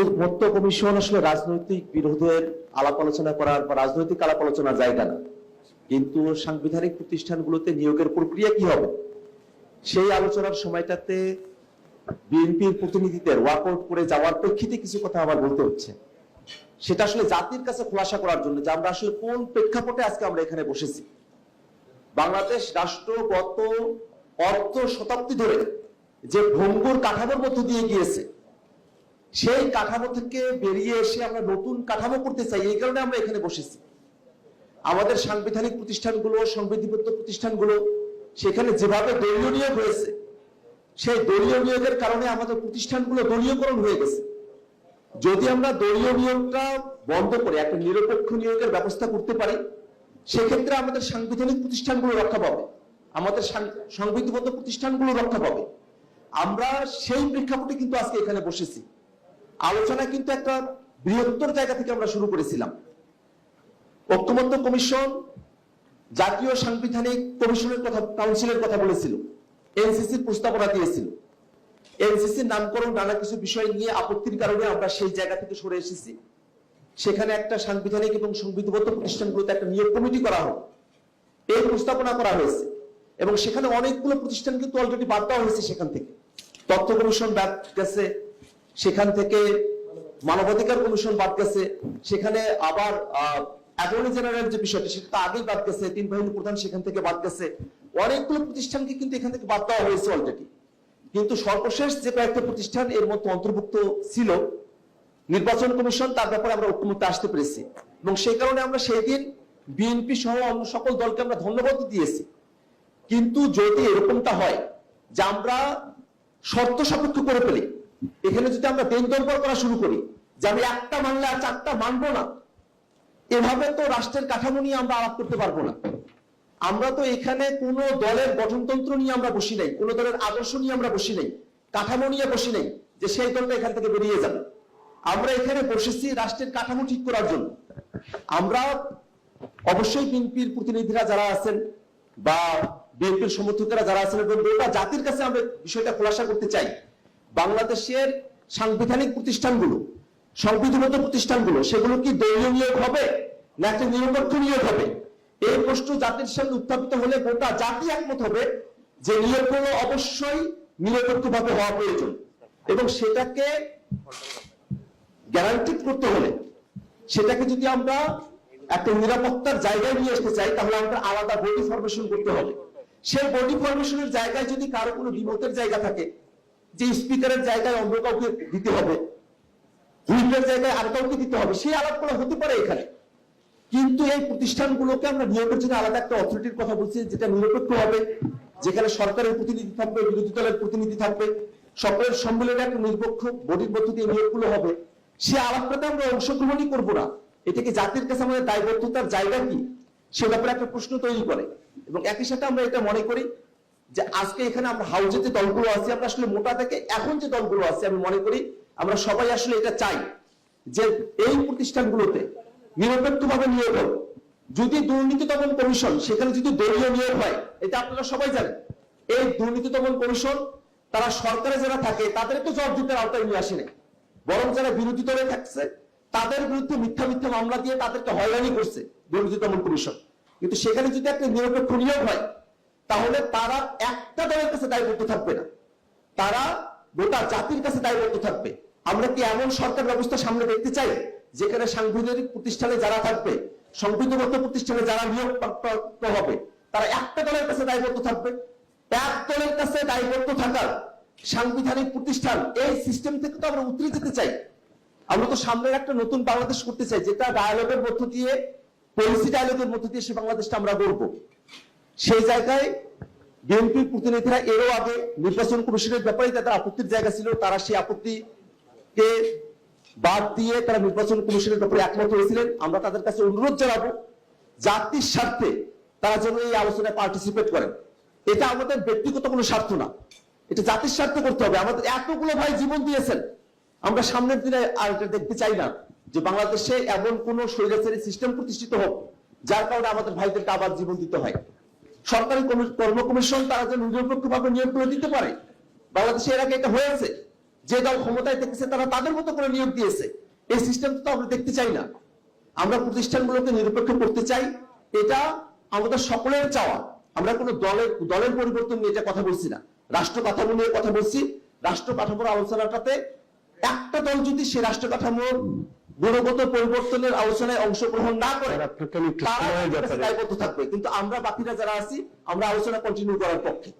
ঐক্যমত্য কমিশন আসলে রাজনৈতিক বিরোধের আলাপ আলোচনা করার বা রাজনৈতিক আলাপ আলোচনার জায়গা না। কিন্তু সাংবিধানিক প্রতিষ্ঠানগুলোতে নিয়োগের প্রক্রিয়া কি হবে? সেই আলোচনার সময়টাতে বিএনপির প্রতিনিধিদের ওয়াকআউট করে যাওয়ার প্রেক্ষিতে কিছু কথা আমার বলতে হচ্ছে। সেটা আসলে জাতির কাছে খোলাসা করার জন্য যে আমরা আসলে কোন প্রেক্ষাপটে আজকে আমরা এখানে বসেছি। বাংলাদেশ রাষ্ট্র গত অর্ধ শতাব্দী ধরে যে ভঙ্গুর কাঠামোর মধ্য দিয়ে গিয়েছে সেই কাঠামো থেকে বেরিয়ে এসে আমরা নতুন কাঠামো করতে চাই, এই কারণে আমরা এখানে বসেছি। আমাদের সাংবিধানিক প্রতিষ্ঠানগুলো, সংবিধিবদ্ধ প্রতিষ্ঠানগুলো, সেখানে যেভাবে দলীয় নিয়োগ হয়েছে, সেই দলীয় নিয়োগের কারণে আমাদের প্রতিষ্ঠানগুলো দলীয়করণ হয়ে গেছে। যদি আমরা দলীয় নিয়োগটা বন্ধ করে, একটা নিরপেক্ষ নিয়োগের ব্যবস্থা করতে পারি, সেক্ষেত্রে আমাদের সাংবিধানিক প্রতিষ্ঠানগুলো রক্ষা পাবে, আমাদের সংবিধিবদ্ধ প্রতিষ্ঠানগুলো রক্ষা পাবে। আমরা সেই প্রেক্ষাপটে কিন্তু আজকে এখানে বসেছি। আলোচনা কিন্তু একটা বৃহত্তর জায়গা থেকে আমরা শুরু করেছিলাম। ঐক্যমত্য কমিশন, জাতীয় সাংবিধানিক কমিশনের কথা, কাউন্সিলের কথা বলেছিল এনসিসির প্রস্তাবনা দিয়েছিল। এনসিসির নামকরণ নানা কিছু বিষয় নিয়ে আপত্তির কারণে আমরা সেই জায়গা থেকে সরে এসেছি। সেখানে একটা সাংবিধানিক এবং সংবিধিবদ্ধ প্রতিষ্ঠানগুলোতে একটা নিয়োগ কমিটি করা হোক, এই প্রস্তাবনা করা হয়েছে। এবং সেখানে অনেকগুলো প্রতিষ্ঠান কিন্তু অলরেডি বাদ দেওয়া হয়েছে সেখান থেকে। তথ্য কমিশন গেছে সেখান থেকে মানবাধিকার কমিশন বাদ গেছে। সেখানে আবার অ্যাটর্নি জেনারেল যে বিষয়টা, সেটা তো আগেই বাদ গেছে। তিন বাহিনী প্রধান সেখান থেকে বাদ গেছে। অনেকগুলো প্রতিষ্ঠানকে কিন্তু এখান থেকে বাদ দেওয়া হয়েছে অলরেডি কিন্তু সর্বশেষ যে কয়েকটা প্রতিষ্ঠান এর মধ্যে অন্তর্ভুক্ত ছিল, নির্বাচন কমিশন, তার ব্যাপারে আমরা ঐক্যমত্যে আসতে পেরেছি। এবং সেই কারণে আমরা সেই দিন বিএনপি সহ অন্য সকল দলকে আমরা ধন্যবাদ দিয়েছি। কিন্তু যদি এরকমটা হয় যে আমরা শর্ত সাপেক্ষ করে ফেলি এখানে যদি আমরা দেন দরবার করা শুরু করি, যে আমি একটা মানলে আর চারটা মানবো না, এভাবে তো রাষ্ট্রের কাঠামো নিয়ে আমরা আলাপ করতে পারব না। আমরা তো এখানে কোনো দলের গঠনতন্ত্র নিয়ে আমরা বসি নাই, কোনো দলের আদর্শ নিয়ে আমরা বসি নাই, কাঠামো নিয়ে বসি নাই যে সেই দলটা এখান থেকে বেরিয়ে যাবে। আমরা এখানে বসেছি রাষ্ট্রের কাঠামো ঠিক করার জন্য। আমরা অবশ্যই বিএনপির প্রতিনিধিরা যারা আছেন বা বিএনপির সমর্থকেরা যারা আছেন এবং গোটা জাতির কাছে আমরা বিষয়টা খোলাসা করতে চাই। বাংলাদেশের সাংবিধানিক প্রতিষ্ঠানগুলো সংবিধিবদ্ধ প্রতিষ্ঠানগুলো, সেগুলো কি দলীয় নিয়োগ হবে না একটা নিরপেক্ষ নিয়োগ হবে? এই প্রশ্ন জাতির সামনে উত্থাপিত হলে গোটা জাতি একমত হবে যে নিয়োগগুলো অবশ্যই নিরপেক্ষভাবে হওয়া প্রয়োজন এবং সেটাকে গ্যারান্টি করতে হলে সেটাকে যদি আমরা একটা নিরাপত্তার জায়গায় নিয়ে আসতে চাই, তাহলে আমরা আলাদা বডি ফরমেশন করতে হবে। সেই বডি ফরমেশনের জায়গায় যদি কারও কোনো বিমতের জায়গা থাকে যে স্পিকারের জায়গায় অন্য কাউকে দিতে হবে, হুইপের জায়গায় আর কাউকে দিতে হবে, সেই আলাপগুলো হতে পারে এখানে। কিন্তু এই প্রতিষ্ঠানগুলোকে আমরা নিয়োগের জন্য আলাদা একটা অথরিটির কথা বলছি, যেটা নিরপেক্ষ হবে, যেখানে সরকারের প্রতিনিধি থাকবে, বিরোধী দলের প্রতিনিধি থাকবে, সকলের সম্মেলনে একটা নিরপেক্ষ বডির মধ্য দিয়ে নিয়োগগুলো হবে। সে আলাপটাতে আমরা অংশগ্রহণই করব না। এটাকে জাতির কাছে আমাদের দায়বদ্ধতার জায়গা কি? সে ব্যাপারে একটা প্রশ্ন তৈরি করে। এবং একই সাথে আমরা এটা মনে করি যে আজকে এখানে আমরা হাউজে যে দলগুলো আছে, আমরা আসলে মোটা থেকে এখন যে দলগুলো আছে, আমি মনে করি আমরা সবাই আসলে এটা চাই যে এই প্রতিষ্ঠানগুলোতে নিরপেক্ষভাবে নিয়োগ হোক। যদি দুর্নীতি দমন কমিশন, সেখানে যদি দলীয় নিয়োগ হয়, এটা আপনারা সবাই জানেন। এই দুর্নীতি দমন কমিশন, তারা সরকারে যারা থাকে, তাদেরকে জবাব দিতে আওতায় নিয়ে আসেনি বরং যারা বিরোধী দলে থাকছে, তাদের বিরুদ্ধে মিথ্যা মিথ্যা মামলা দিয়ে তাদেরকে হয়রানি করছে দুর্নীতি দমন কমিশন। কিন্তু সেখানে যদি একটা নিরপেক্ষ নিয়োগ হয় তাহলে তারা একটা দলের কাছে দায়বদ্ধ থাকবে না। তারা গোটা জাতির কাছে দায়বদ্ধ থাকবে। আমরা কি এমন সরকার ব্যবস্থা সামনে দেখতে চাই, যেখানে সাংবিধানিক প্রতিষ্ঠানে যারা থাকবে, সংবিধানগত প্রতিষ্ঠানে যারা নিয়োগপ্রাপ্ত হবে তারা একটা দলের কাছে দায়বদ্ধ থাকবে? এক দলের কাছে দায়বদ্ধ থাকার সাংবিধানিক প্রতিষ্ঠান এই সিস্টেম থেকে তো আমরা উতরে যেতে চাই। আমরা তো সামনের একটা নতুন বাংলাদেশ করতে চাই, যেটা ডায়ালগের মধ্য দিয়ে পলিসি ডায়ালগের মধ্য দিয়ে সে বাংলাদেশটা আমরা গড়বো। সেই জায়গায় বিএনপির প্রতিনিধিরা এরও আগে নির্বাচন কমিশনের ব্যাপারে তাদের আপত্তির জায়গা ছিল, তারা সেই আপত্তিকে বাদ দিয়ে তারা নির্বাচন কমিশনের ব্যাপারে একমত হয়েছিলেন। আমরা তাদের কাছে অনুরোধ জানাব, জাতির স্বার্থে তারা যেন এই আলোচনায় পার্টিসিপেট করেন। এটা আমাদের ব্যক্তিগত কোনো স্বার্থ না। এটা জাতির স্বার্থে করতে হবে। আমাদের এতগুলো ভাই জীবন দিয়েছেন। আমরা সামনের দিনে আর এটা দেখতে চাই না যে বাংলাদেশে এমন কোন স্বৈরাচারী সিস্টেম প্রতিষ্ঠিত হোক, যার কারণে আমাদের ভাইদেরকে আবার জীবন দিতে হয়। সরকারি কর্ম কমিশন তারা যেন নিরপেক্ষভাবে নিয়োগ করে দিতে পারে, বাংলাদেশে এর আগে এটা হয়েছে। যে দল ক্ষমতায় থেকেছে তারা তাদের মতো করে নিয়োগ দিয়েছে। এই সিস্টেম তো আমরা দেখতে চাই না। আমরা প্রতিষ্ঠানগুলোকে নিরপেক্ষ করতে চাই। এটা আমাদের সকলের চাওয়া। আমরা কোনো দলের দলের পরিবর্তন নিয়ে এটা কথা বলছি না। রাষ্ট্র কাঠামো নিয়ে কথা বলছি। রাষ্ট্র কাঠামোর আলোচনাটাতে একটা দল যদি সে রাষ্ট্র কাঠামোর গুণগত পরিবর্তনের আলোচনায় অংশগ্রহণ না করে তারা দায়বদ্ধ থাকবে। কিন্তু আমরা বাকিরা যারা আছি আমরা আলোচনা কন্টিনিউ করার পক্ষে।